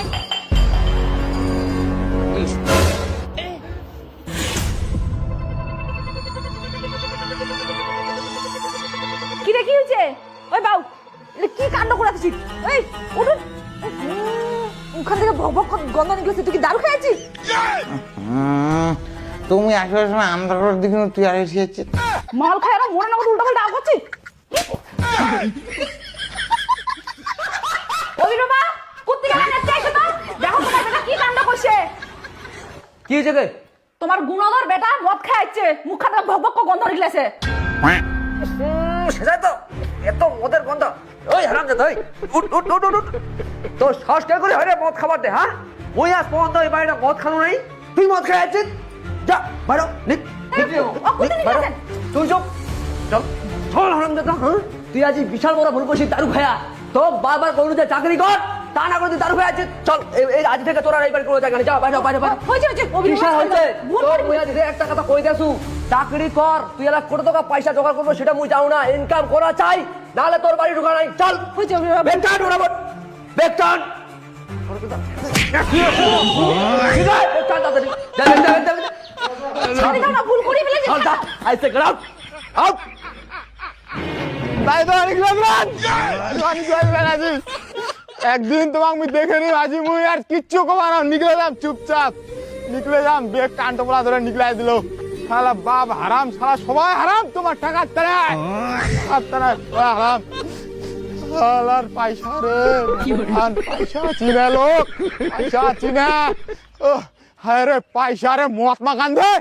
আয় কি রে কি হয়েছে? ওই বাউ কি কাণ্ড করেছিস এই উঠুন। ওখান থেকে ভক ভক গন্ধ নিকলেছে তুই কি দারু খেয়েছিস? তুমি আসার সময় আন্ধ্রার দিকে তুই আর এসেছিস মাল খায় আর মনে না করে উল্টা পাল্টা করছিস ওই বাবা কুত্তি গেলা নেচে এসে তো দেখো তোমার বেটা কি কাণ্ড করছে কি হয়েছে গে তোমার গুণধর বেটা মদ খাইছে মুখ খান ভক ভক গন্ধ নিকলেছে সেটাই তো এত মদের গন্ধ। ওই হারাম যা তুই উঠ উঠ উঠ উঠ, তোর শ্বাস কে করে হয় রে মদ খাবার দে হ্যাঁ ওই আজ পর্যন্ত এই বাড়িটা মদ খানো নাই। তুই মদ খেয়ে আছিস? যা বাইরো নিক বাইরো। তুই চুপ চল চল হারাম দাদা হ্যাঁ? তুই আজ বিশাল বড় ভুল করছিস দারু খায়া তো বারবার করু যে চাকরি কর। তা না করে তুই দারু খায়া আছিস। চল এই- আজ থেকে তোর এইবার কোনো জায়গা নেই। যা বাইরে বাইরে বাইরে হয়েছে হয়েছে বিশাল হয়েছে। তোর মুই আজ একটা কথা কই দেছু চাকরি কর তুই এলা কোটি টাকা পয়সা জোগাড় করব সেটা মুই যাও না। ইনকাম করা চাই নাহলে তোর বাড়ি ঢুকা নাই। চল। হয়েছে। ছাড়ি দাও না ভুল করে ফেলেছে। আইসে গেট আউট। তো অনেক লাগলাম অনেক লাগলাম আজি একদিন তোমাক মুই দেখে নি আজি মুই আর কিচ্ছু কমানো নিকলে যাম চুপচাপ। নিকলে যাম বেগ কান্ট পড়া ধরে নিকলাই দিল। শালা বাপ হারাম শালা সবাই হারাম তোমার টাকার তারায় সবাই হারাম। শালার পয়সা রে। আর পয়সা চিনে লোক পয়সা চিনে। ও হায় রে পয়সা রে মহাত্মা গান্ধী।